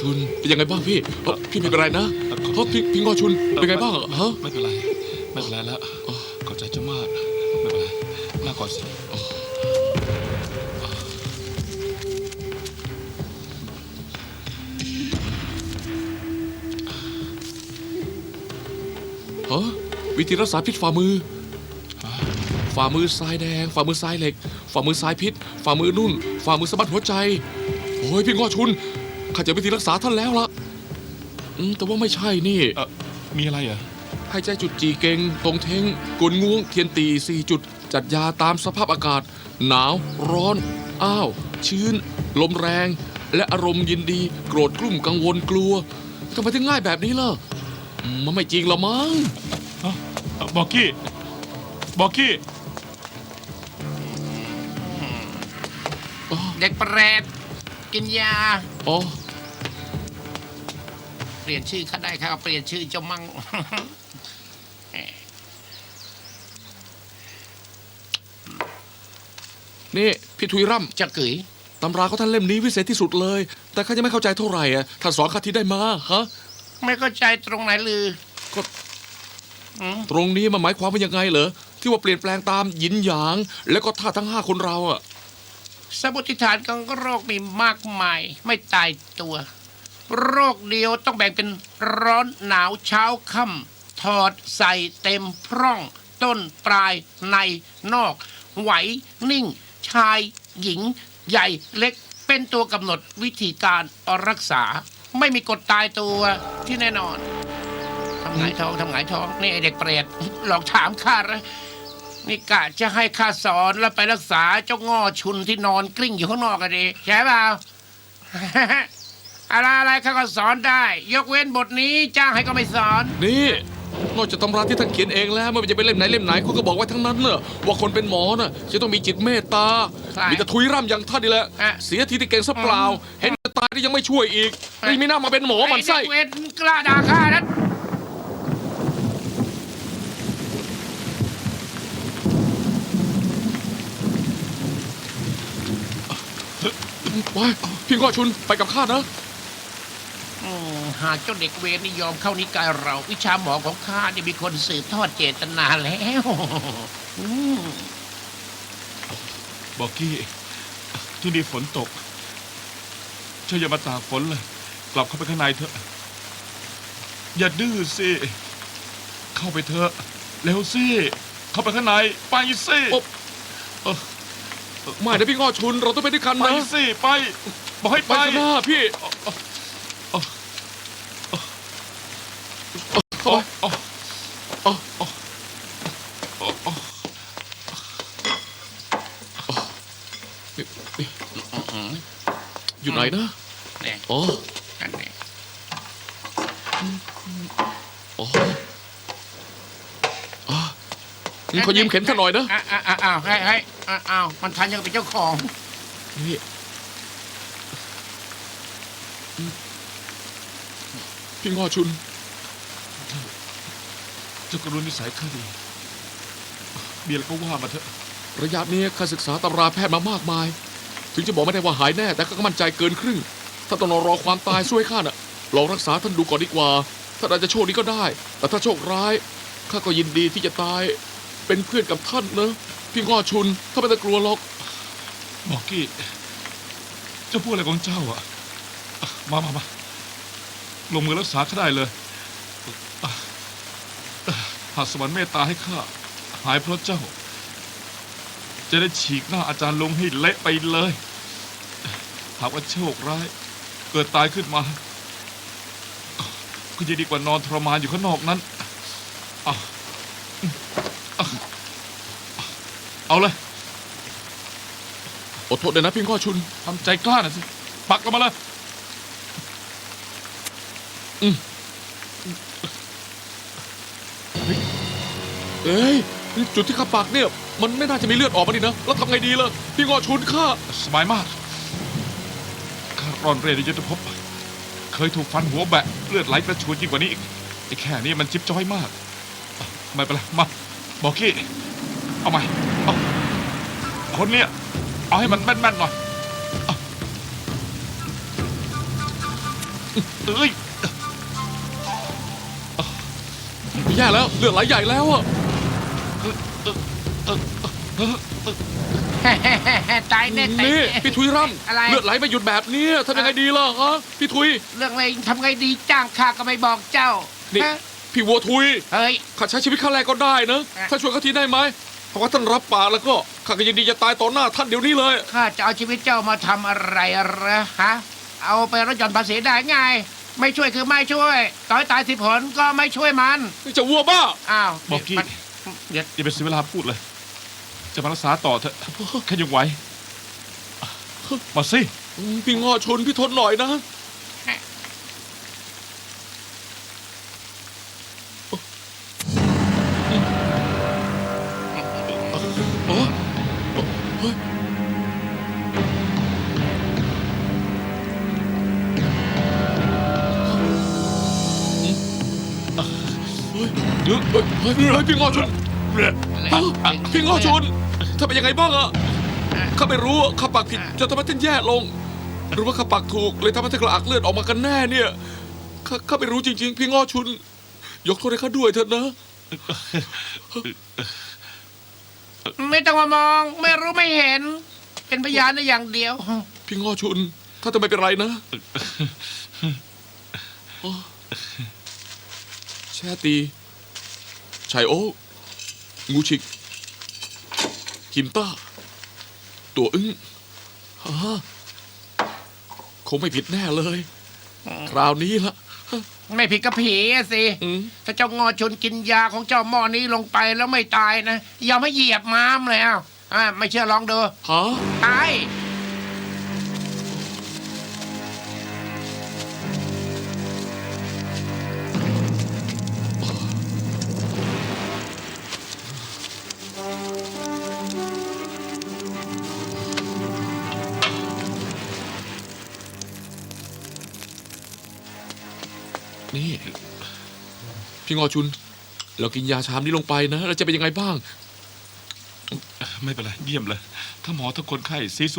ชุนเป็นยังไงบ้างพี่เอ้าพี่ไม่เป็นไรนะเพราะพี่พี่งอชุนเป็นไงบ้างอะฮะ ไม่เป็นไร ไม่เป็นไรแล้วขอบใจเจ้ามาก ไม่เป็นไรน่าก่อนสิฮะวิธีรักษาพิษฝ่ามือ ฝ่ามือทรายแดง ฝ่ามือทรายเหล็ก ฝ่ามือทรายพิษ ฝ่ามือนุ่น ฝ่ามือสะบัดหัวใจ โอ้ยพี่งอชุน ข้าเจะวิธีรักษาท่านแล้วล่ะอืมแต่ว่าไม่ใช่นี่ เออมีอะไรอะให้ใจจุดจีเกงตรงเทงกลงวงเทียนตีสี่จุด จัดยาตามสภาพอากาศ หนาว ร้อน อ้าว ชื้น ลมแรง และอารมณ์ยินดี โกรธกลุ่มกังวลกลัวทำไมถึงง่ายแบบนี้ล่ะอืมมันไม่จริงละมั้งฮะเอ่อบอกกี้ บอกกี้ เด็กเปรต กินยาอ๋อเปลี่ยนชื่อเขาได้ครับ เปลี่ยนชื่อเจ้ามั่งนี่พี่ทุยร่ำจะกึ๋ยตำราเขาท่านเล่มนี้วิเศษที่สุดเลย แต่ข้ายังไม่เข้าใจเท่าไหร่อะท่านสอนข้าที่ได้มาฮะไม่เข้าใจตรงไหนลือก็อืมตรงนี้มันหมายความว่ายังไงเหรอที่ว่าเปลี่ยนแปลงตามหยินหยาง แล้วก็ท่าตุทั้งห้าคนเราอะ สมุติฐานของโรคมีมากมาย ไม่ตายตัว โรคเดียวต้องแบ่งเป็นร้อนหนาวเช้าค่ำถอดใส่เต็มพร่อง ต้นปลายในนอก ไหว นิ่ง ชาย หญิง ใหญ่เล็กเป็นตัวกำหนดวิธีการรักษา ไม่มีกฎตายตัวที่แน่นอนทำไงายท้องทำไงายท้อง นี่ไอเด็กเปรตหลอกถามข้านะ นี่กะจะให้ข้าสอนแล้วไปรักษาเจ้าง้อชุนที่นอนกลิ้งอยู่ข้างนอกกันดีใช่เปล่า อะไรอะไรข้าก็สอนได้ ยกเว้นบทนี้จ้างให้ก็ไม่สอน นี่นอกจากตำราที่ท่านเขียนเองแล้วไม่ว่าจะเป็นเล่มไหนเล่มไหนเขาก็บอกไว้ทั้งนั้นเนอะว่าคนเป็นหมอน่ะจะต้องมีจิตเมตตา ใช่มีแต่ทุยร่ำอย่างท่านนี่แหละอะ เสียทีที่เก่งซะเปล่า เห็นจะตายที่ยังไม่ช่วยอีกนี่ไม่น่ามาเป็นหมอหมันไส้อ้เด็กเวรกล้าด่าข้านั้น ไปพี่งอชุนไปกับข้านะอืมหากเจ้าเด็กเวรนี่ยอมเข้านิกายเรา วิชาหมอของข้านี่มีคนสืบทอดเจตนาแล้วอืมบอกกี้ ที่นี่ฝนตกเจ้าอย่ามาตากฝนเลย กลับเข้าไปข้างในเถอะ อย่าดื้อสิ เข้าไปเถอะ เร็วสิ เข้าไปข้างใน ไปสิ โอ๊ะเออ ไม่นะพี่งอชุนเราต้องไปด้วยกันไปนะสิไป บอกให้ไปไปข้างหน้าพี่โอ้โอ้อ๋อโอ้โอ้อยู่ไหนนะเนี่ยอ๋ออันนี้อ๋ออ๋องั้น ขอยืมเข็นท่านหน่อยนะอะอะอะอ้าวให้ให้อะอ้าวมันทันยังเป็นเจ้าของ นี่พี่งอชุน เจ้ากรุณนิสัยข้าดีมีอะไรก็ว่ามาเถอะ ระยะนี้ข้าศึกษาตำราแพทย์มามากมาย ถึงจะบอกไม่ได้ว่าหายแน่ แต่ก็มั่นใจเกินครึ่ง ถ้าต้องรอความตายช่วยข้าน่ะลองรักษาท่านดูก่อนดีกว่าถ้าอาจจะโชคดีก็ได้ แต่ถ้าโชคร้ายข้าก็ยินดีที่จะตาย เป็นเพื่อนกับท่านนะพี่งอชุนถ้าไม่ต้องกลัวหรอกบอกกี้เจ้าพูดอะไรของเจ้าอะอะมามามาลงมือรักษาข้าได้เลยอะอะหากสวรรค์เมตตาให้ข้าหายเพราะเจ้า จะได้ฉีกหน้าอาจารย์ลงให้เละไปเลย หากว่าโชคร้าย เกิดตายขึ้นมา ก็จะดีกว่านอนทรมานอยู่ข้างนอกนั้นเอาเอา เอาเลย อดทนเลยนะพี่งอชุนทำใจกล้าหน่อยสิ ปักลงมาเลยเอ้ยจุดที่ข้าปักเนี่ย มันไม่น่าจะมีเลือดออกมาดินะ แล้วทำไงดีล่ะพี่งอชุนข้าสบายมากข้ารอนเรนในยุทธภพเคยถูกฟันหัวแบะเลือดไหลกระชวยยิ่งกว่านี้อีกไอ้แค่นี้มันจิ๊บจ้อยมาก ไม่เป็นไรมาบอกกี้เอาใหม่เอา คนเนี้ยเอาให้มันแม่นๆหน่อยเอ้ยแย่แล้วเลือดไหลใหญ่แล้วอะตายแน่ตายนี่แพี่ทุยร่อะไรำเลือดไหลไม่หยุดแบบนี้ทำยังไงดีล่ะฮะพี่ทุย เรื่องอะไรทำไงดีจ้างข้าก็ไม่บอกเจ้านี่ฮะพี่วัวทุย เฮ้ย ข้าใช้ชีวิตข้าแรกก็ได้นะ อะ ถ้าช่วยเขาทีได้ไหม เพราะว่าท่านรับปากแล้วก็ข้าก็ยินดีจะตายต่อหน้าท่านเดี๋ยวนี้เลย ข้าจะเอาชีวิตเจ้ามาทำอะไรเหรอฮะ เอาไปลดหย่อนภาษีได้ไง ไม่ช่วยคือไม่ช่วย ต่อยตายสิผลก็ไม่ช่วยมัน นี่จะวัวบ้า อ้าวบอกกี้มันเดี๋ยวอย่าไปเสียเวลาพูดเลย จะมารักษาต่อเถอะแค่ยังไหวมาสิ อืมพี่งอชนพี่ทนหน่อยนะ เฮ้ยเดี๋ยวเฮ้ยเฮ้ยเฮ้ยพี่งอชนเอ้าพี่งอชนถ้าเป็นยังไงบ้างอะข้าไม่รู้อะข้าปากผิดจนทำให้ท่านแย่ลง หรือว่าข้าปากถูกเลยทำให้ท่านกระอักเลือดออกมากันแน่เนี่ยข้าข้าไม่รู้จริง ๆ พี่งอชุน ยกโทษให้ข้าด้วยเถอะนะ ไม่ต้องมามอง ไม่รู้ไม่เห็น เป็นพยานได้อย่างเดียว พี่งอชุน ถ้าจะไม่เป็นไรนะโอ้ แช่ตีชายโอ๊กงูฉิกคิมต้า ตัวอึ้งฮ่าคงไม่ผิดแน่เลย คราวนี้ละไม่ผิดกับผีอะสิอืมถ้าเจ้างอชนกินยาของเจ้าหม้อนี้ลงไปแล้วไม่ตายนะอย่าไม่เหยียบม้ามเลยอ้าวอ่าไม่เชื่อลองดูฮะตาย นี่ พี่งอชุน เรากินยาชามนี้ลงไปนะเราจะเป็นยังไงบ้าง ไม่เป็นไร เยี่ยมเลย ถ้าหมอถ้าคนไข้ซีซัว